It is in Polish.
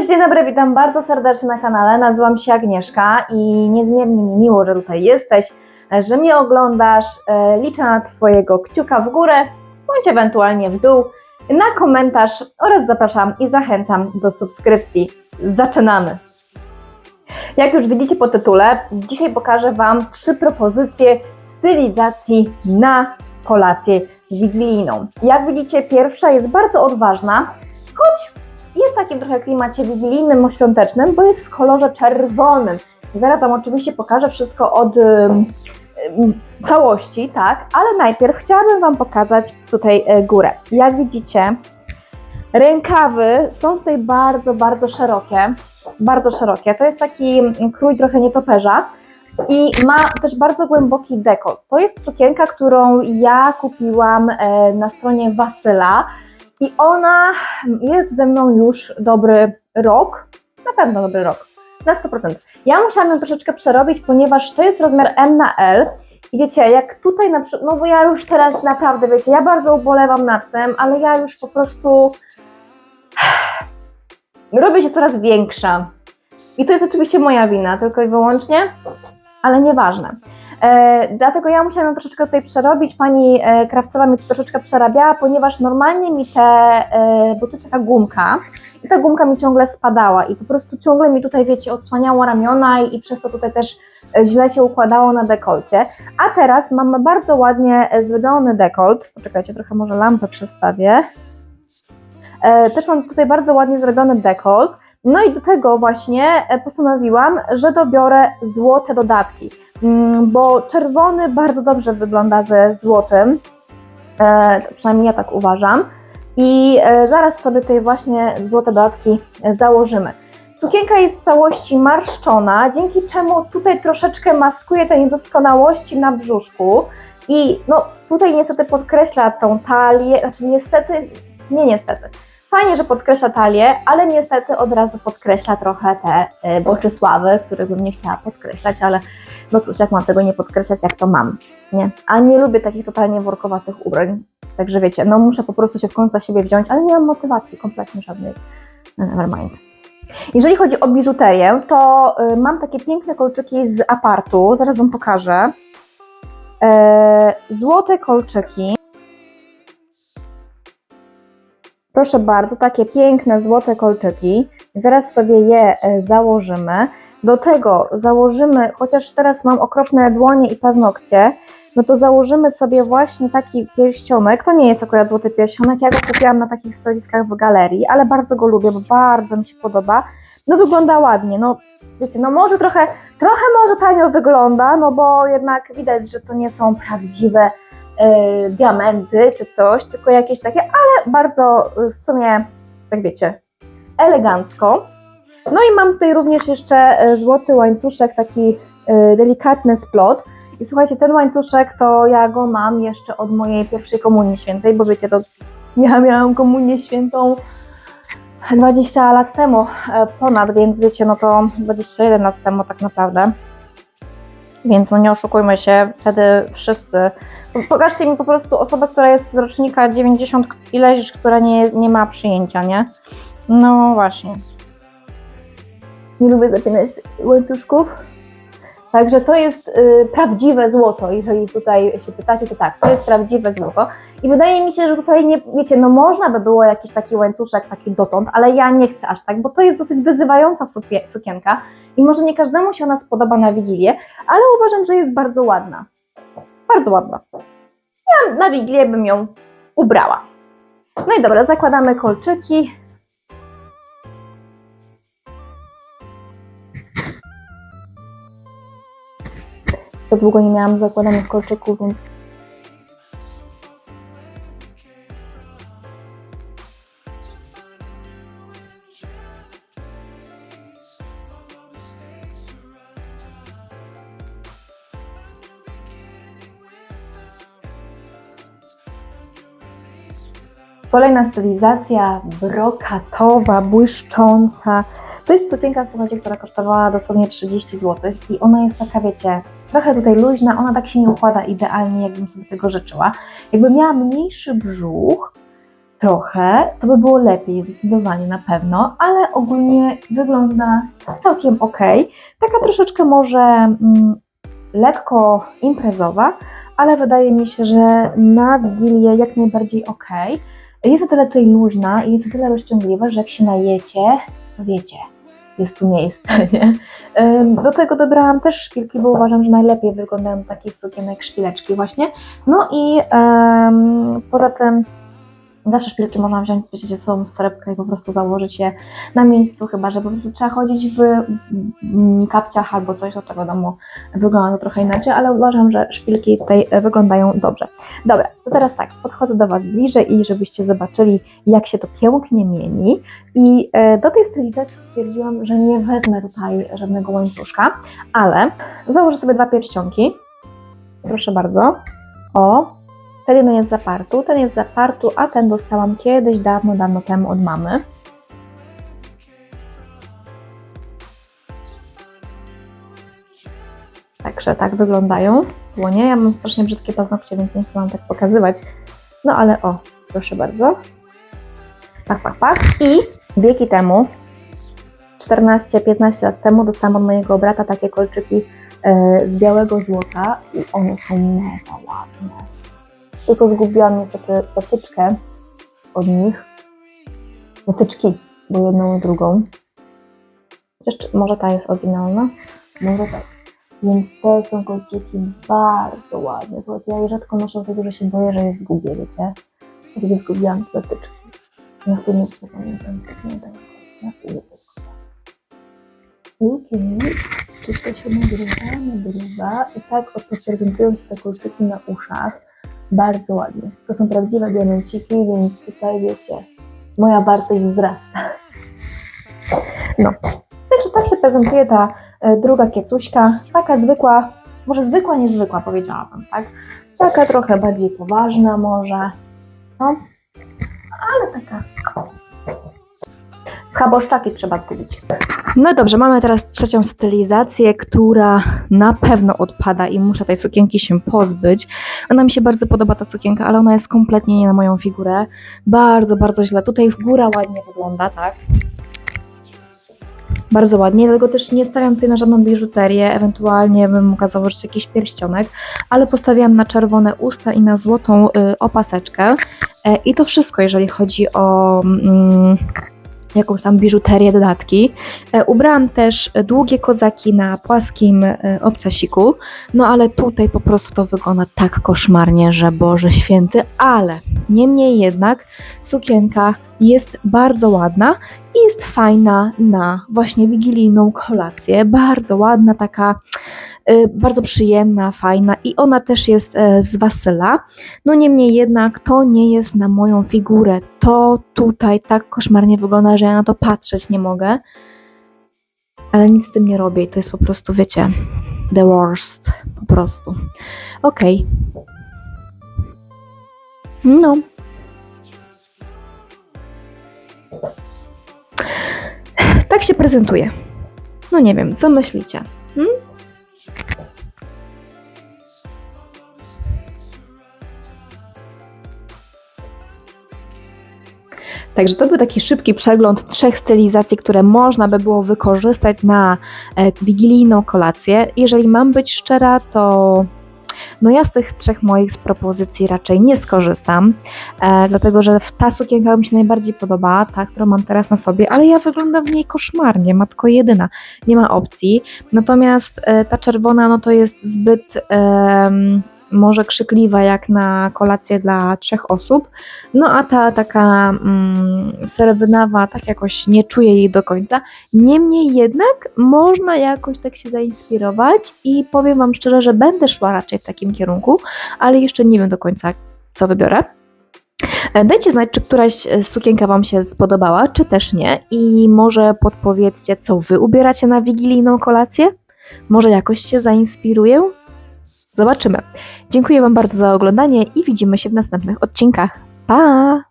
Cześć, dzień dobry, witam bardzo serdecznie na kanale. Nazywam się Agnieszka i niezmiernie mi miło, że tutaj jesteś, że mnie oglądasz. E, Liczę na Twojego kciuka w górę bądź ewentualnie w dół, na komentarz oraz zapraszam i zachęcam do subskrypcji. Zaczynamy! Jak już widzicie po tytule, dzisiaj pokażę Wam trzy propozycje stylizacji na kolację wigilijną. Jak widzicie, pierwsza jest bardzo odważna, choć takim trochę klimacie wigilijnym, świątecznym, bo jest w kolorze czerwonym. Zaraz Wam oczywiście pokażę wszystko od ym, ym, całości, tak, ale najpierw chciałabym Wam pokazać tutaj e, górę. Jak widzicie, rękawy są tutaj bardzo, bardzo szerokie, bardzo szerokie. To jest taki krój trochę nietoperza i ma też bardzo głęboki dekolt. To jest sukienka, którą ja kupiłam e, na stronie Wasyla i ona jest ze mną już dobry rok, na pewno dobry rok, na 100%. Ja musiałam ją troszeczkę przerobić, ponieważ to jest rozmiar M na L i wiecie, jak tutaj na przykład, no bo ja już teraz naprawdę, wiecie, ja bardzo ubolewam nad tym, ale ja już po prostu robię się coraz większa. I to jest oczywiście moja wina, tylko i wyłącznie, ale nieważne. E, dlatego ja musiałam troszeczkę tutaj przerobić. Pani e, krawcowa mi troszeczkę przerabiała, ponieważ normalnie mi te, e, bo to jest taka gumka, i ta gumka mi ciągle spadała i po prostu ciągle mi tutaj, wiecie, odsłaniało ramiona i, i przez to tutaj też źle się układało na dekolcie. A teraz mamy bardzo ładnie zrobiony dekolt. Poczekajcie, trochę może lampę przestawię. E, też mam tutaj bardzo ładnie zrobiony dekolt. No i do tego właśnie postanowiłam, że dobiorę złote dodatki, bo czerwony bardzo dobrze wygląda ze złotym, e, przynajmniej ja tak uważam. I e, zaraz sobie tutaj właśnie złote dodatki e, założymy. Sukienka jest w całości marszczona, dzięki czemu tutaj troszeczkę maskuje te niedoskonałości na brzuszku i no tutaj niestety podkreśla tą talię, znaczy niestety, nie niestety, Fajnie, że podkreśla talię, ale niestety od razu podkreśla trochę te boczysławy, których bym nie chciała podkreślać, ale no cóż, jak mam tego nie podkreślać, jak to mam, nie? A nie lubię takich totalnie workowatych ubrań, także wiecie, no muszę po prostu się w końcu za siebie wziąć, ale nie mam motywacji kompletnie żadnej, no, never mind. Jeżeli chodzi o biżuterię, to y, mam takie piękne kolczyki z apartu, zaraz Wam pokażę. E, złote kolczyki. Proszę bardzo, takie piękne złote kolczyki. Zaraz sobie je e, założymy. Do tego założymy, chociaż teraz mam okropne dłonie i paznokcie, no to założymy sobie właśnie taki pierścionek. To nie jest akurat złoty pierścionek, ja go kupiłam na takich stanowiskach w galerii, ale bardzo go lubię, bo bardzo mi się podoba. No wygląda ładnie, no wiecie, no może trochę, trochę może tanio wygląda, no bo jednak widać, że to nie są prawdziwe y, diamenty czy coś, tylko jakieś takie, ale bardzo y, w sumie, tak wiecie, elegancko. No i mam tutaj również jeszcze y, złoty łańcuszek, taki y, delikatny splot. I słuchajcie, ten łańcuszek to ja go mam jeszcze od mojej pierwszej komunii świętej, bo wiecie, to ja miałam komunię świętą 20 lat temu e, ponad, więc wiecie, no to 21 lat temu tak naprawdę. Więc no nie oszukujmy się, wtedy wszyscy. Pokażcie mi po prostu osobę, która jest z rocznika 90 ileś, która nie, nie ma przyjęcia, nie? No właśnie. Nie lubię zapinać łańcuszków. Także to jest y, prawdziwe złoto, jeżeli tutaj się pytacie, to tak, to jest prawdziwe złoto. I wydaje mi się, że tutaj nie, wiecie, no można by było jakiś taki łańcuszek, taki dotąd, ale ja nie chcę aż tak, bo to jest dosyć wyzywająca sukienka i może nie każdemu się ona spodoba na Wigilię, ale uważam, że jest bardzo ładna. Bardzo ładna. Ja na Wigilię bym ją ubrała. No i dobra, zakładamy kolczyki. Za długo nie miałam zakładanych kolczyków, więc Kolejna stylizacja brokatowa, błyszcząca. To jest sukienka, słuchajcie, która kosztowała dosłownie 30 zł i ona jest taka, wiecie, trochę tutaj luźna, ona tak się nie układa idealnie, jakbym sobie tego życzyła. Jakby miała mniejszy brzuch, trochę, to by było lepiej, zdecydowanie na pewno, ale ogólnie wygląda całkiem ok. Taka troszeczkę może mm, lekko imprezowa, ale wydaje mi się, że na Wigilię jak najbardziej ok. Jest na tyle tutaj luźna i jest na tyle rozciągliwa, że jak się najecie, to wiecie, jest tu miejsce, nie? Do tego dobrałam też szpilki, bo uważam, że najlepiej wyglądają do takich sukienek szpileczki właśnie. No i em, poza tym zawsze szpilki można wziąć, wiecie, sobą z torebkę i po prostu założyć je na miejscu, chyba że po prostu trzeba chodzić w mm, kapciach albo coś, do tego domu wygląda to trochę inaczej, ale uważam, że szpilki tutaj e, wyglądają dobrze. Dobra, to teraz tak, podchodzę do Was bliżej i żebyście zobaczyli, jak się to pięknie mieni. I e, do tej stylizacji stwierdziłam, że nie wezmę tutaj żadnego łańcuszka, ale założę sobie dwa pierścionki. Proszę bardzo. O, ten jest z zapartu, ten jest zapartu, a ten dostałam kiedyś, dawno, dawno temu od mamy. Także tak wyglądają dłonie. Ja mam strasznie brzydkie paznokcie, więc nie chcę Wam tak pokazywać. No ale o, proszę bardzo. Pach, pach, pach. I wieki temu, 14-15 lat temu, dostałam od mojego brata takie kolczyki e, z białego złota i one są mega ładne. Tylko zgubiłam niestety zatyczkę od nich. Zatyczki, bo jedną i drugą. Jeszcze może ta jest oryginalna? Może tak. Więc te są kolczyki bardzo ładne. Słuchajcie, ja je rzadko noszę, dlatego że się boję, że je zgubię, wiecie? Kiedy zgubiłam zatyczki. Na którym nie pamiętam, nie pamiętam. Na którym Okej, wszystko się nagrywa, nagrywa. I tak oto się te kolczyki na uszach. Bardzo ładnie. To są prawdziwe diamenciki, więc tutaj wiecie, moja wartość wzrasta. No, także tak się prezentuje ta e, druga kiecuśka. Taka zwykła, może zwykła, niezwykła powiedziałabym, tak? Taka trochę bardziej poważna może, no, ale taka Schaboszczaki trzeba zgubić. No dobrze, mamy teraz trzecią stylizację, która na pewno odpada i muszę tej sukienki się pozbyć. Ona mi się bardzo podoba ta sukienka, ale ona jest kompletnie nie na moją figurę. Bardzo, bardzo źle. Tutaj góra ładnie wygląda, tak? Bardzo ładnie, dlatego też nie stawiam tutaj na żadną biżuterię, ewentualnie bym mogła założyć jakiś pierścionek, ale postawiłam na czerwone usta i na złotą y, opaseczkę. E, I to wszystko, jeżeli chodzi o mm, jakąś tam biżuterię, dodatki. E, ubrałam też długie kozaki na płaskim e, obcasiku, no ale tutaj po prostu to wygląda tak koszmarnie, że Boże Święty, ale niemniej jednak sukienka jest bardzo ładna i jest fajna na właśnie wigilijną kolację. Bardzo ładna, taka bardzo przyjemna, fajna i ona też jest e, z wasyla. No niemniej jednak to nie jest na moją figurę. To tutaj tak koszmarnie wygląda, że ja na to patrzeć nie mogę. Ale nic z tym nie robię i to jest po prostu, wiecie, the worst. Po prostu. Okej. No. Tak się prezentuje. No nie wiem, co myślicie? Także to był taki szybki przegląd trzech stylizacji, które można by było wykorzystać na e, wigilijną kolację. Jeżeli mam być szczera, to no ja z tych trzech moich propozycji raczej nie skorzystam, e, dlatego że ta sukienka mi się najbardziej podoba, ta, którą mam teraz na sobie, ale ja wyglądam w niej koszmarnie, matko jedyna, nie ma opcji. Natomiast e, ta czerwona, no to jest zbyt... em, może krzykliwa jak na kolację dla trzech osób, no a ta taka mm, srebrnawa, tak jakoś nie czuję jej do końca. Niemniej jednak można jakoś tak się zainspirować i powiem Wam szczerze, że będę szła raczej w takim kierunku, ale jeszcze nie wiem do końca, co wybiorę. E, Dajcie znać, czy któraś e, sukienka Wam się spodobała, czy też nie. I może podpowiedzcie, co Wy ubieracie na wigilijną kolację. Może jakoś się zainspiruję. Zobaczymy. Dziękuję Wam bardzo za oglądanie i widzimy się w następnych odcinkach. Pa!